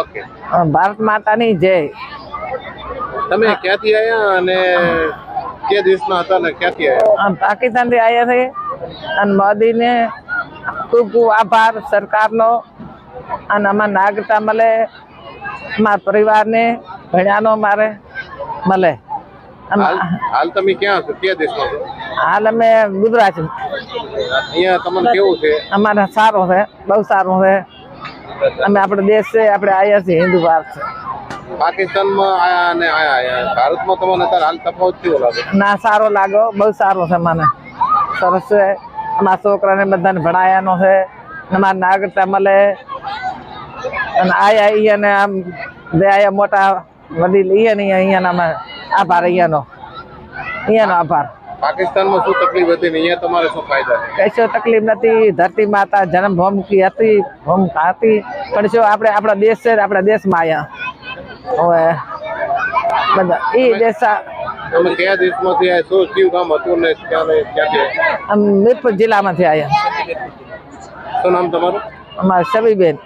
Okay. Bharat માતાની જય. તમે ક્યાંથી આવ્યા અને કે દેશના હતા ને ક્યાંથી આવ્યા આમ પાકિસ્તાનથી આવ્યા છે. અને મોદીને ખૂબ ખૂબ આભાર સરકારનો. અને આમાં નાગરિકતા મળે. અમારા પરિવારને ભણ્યાનો મારે મળે. હાલ હાલ તમે ક્યાં છો? કયા દેશમાં હાલ અમે ગુજરાત. અહીંયા તમને કેવું છે? અમારે સારું છે બહુ સારું છે. અમે આપણો દેશ છે આપણે આયા છીએ હિન્દુ ભારત છે. પાકિસ્તાનમાં આયા અને આયા આયા. ભારતમાં તમને અત્યારે હાલ તફાવત કેવો લાગે? ના સારો લાગો બહુ સારો છે મને. સરસ છે. અમારા છોકરાને બધાને ભણાયાનો છે અમારા નાગરિકતા મળે. અને આયા અહીંયાને આમ જે આયા મોટા વડીલ અહીંયા ને અહીંયાના આભાર અહીંયાનો. અહીંયાનો આભાર. પાકિસ્તાનમાં શું તકલીફ હતી ને અહીંયા તમારે શું ફાયદા? કશો તકલીફ નથી. ધરતી માતા જન્મભૂમિ હતી ભૂમ હતી પણ શું આપણે આપણા દેશ છે આપણા દેશમાં આવ્યા હવે બધા એ દેશ આ- કયા દેશમાંથી આવ્યા શું કયું કામ હતું ને ક્યાં ક્યાંથી આમ મીરપુર જિલ્લામાંથી આવ્યા શું નામ તમારું? અમારા સબીબેન.